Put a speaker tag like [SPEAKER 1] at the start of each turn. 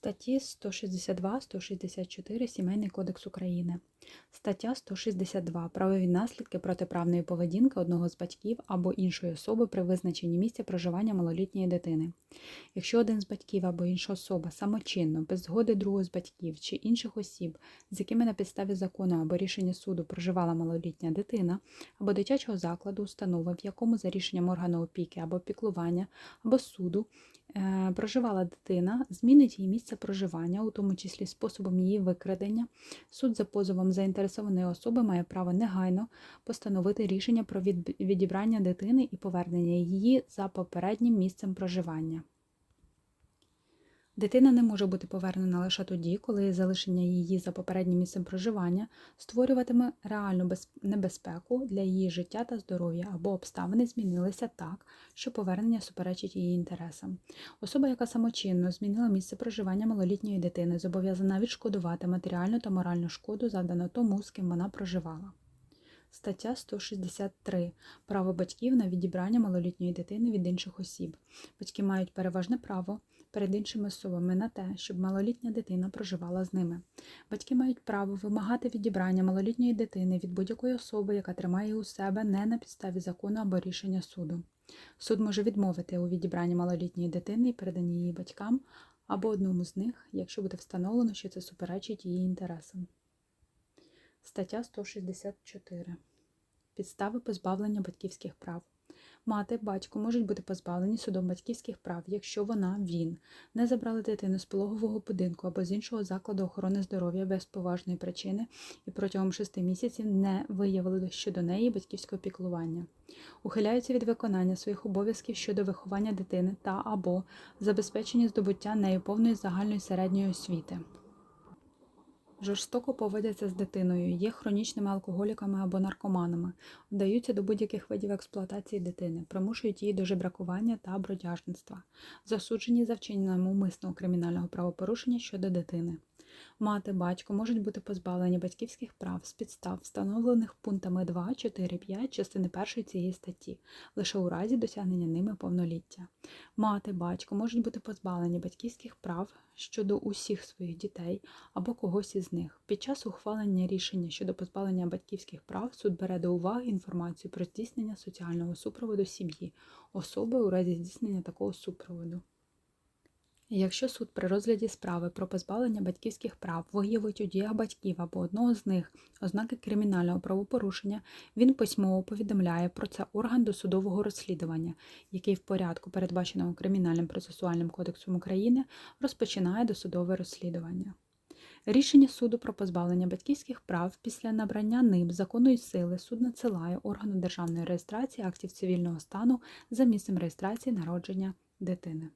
[SPEAKER 1] Статті 162-164 Сімейний кодекс України. Стаття 162. Правові наслідки протиправної поведінки одного з батьків або іншої особи при визначенні місця проживання малолітньої дитини. Якщо один з батьків або інша особа самочинно, без згоди другого з батьків чи інших осіб, з якими на підставі закону або рішення суду проживала малолітня дитина, або дитячого закладу, установи, в якому за рішенням органу опіки або піклування, або суду проживала дитина, змінить її місце проживання, у тому числі способом її викрадення, суд за позовом заінтересованої особи має право негайно постановити рішення про відібрання дитини і повернення її за попереднім місцем проживання. Дитина не може бути повернена лише тоді, коли залишення її за попереднім місцем проживання створюватиме реальну небезпеку для її життя та здоров'я або обставини змінилися так, що повернення суперечить її інтересам. Особа, яка самочинно змінила місце проживання малолітньої дитини, зобов'язана відшкодувати матеріальну та моральну шкоду, завдану тому, з ким вона проживала. Стаття 163. Право батьків на відібрання малолітньої дитини від інших осіб. Батьки мають переважне право перед іншими особами на те, щоб малолітня дитина проживала з ними. Батьки мають право вимагати відібрання малолітньої дитини від будь-якої особи, яка тримає у себе не на підставі закону або рішення суду. Суд може відмовити у відібранні малолітньої дитини і переданні її батькам або одному з них, якщо буде встановлено, що це суперечить її інтересам. Стаття 164. Підстави позбавлення батьківських прав. Мати, батько можуть бути позбавлені судом батьківських прав, якщо вона, він, не забрали дитину з пологового будинку або з іншого закладу охорони здоров'я без поважної причини і протягом шести місяців не виявили щодо неї батьківського піклування, ухиляються від виконання своїх обов'язків щодо виховання дитини та або забезпечення здобуття нею повної загальної середньої освіти. Жорстоко поводяться з дитиною, є хронічними алкоголіками або наркоманами, вдаються до будь-яких видів експлуатації дитини, примушують її до жебракування та бродяжництва, засуджені за вчинення умисного кримінального правопорушення щодо дитини. Мати, батько можуть бути позбавлені батьківських прав з підстав, встановлених пунктами 2, 4, 5 частини 1 цієї статті, лише у разі досягнення ними повноліття. Мати, батько можуть бути позбавлені батьківських прав щодо усіх своїх дітей або когось із них. Під час ухвалення рішення щодо позбавлення батьківських прав суд бере до уваги інформацію про здійснення соціального супроводу сім'ї, особи у разі здійснення такого супроводу. Якщо суд при розгляді справи про позбавлення батьківських прав виявить у діях батьків або одного з них ознаки кримінального правопорушення, він письмово повідомляє про це орган досудового розслідування, який в порядку, передбаченому Кримінальним процесуальним кодексом України, розпочинає досудове розслідування. Рішення суду про позбавлення батьківських прав після набрання ним законної сили суд надсилає органу державної реєстрації актів цивільного стану за місцем реєстрації народження дитини.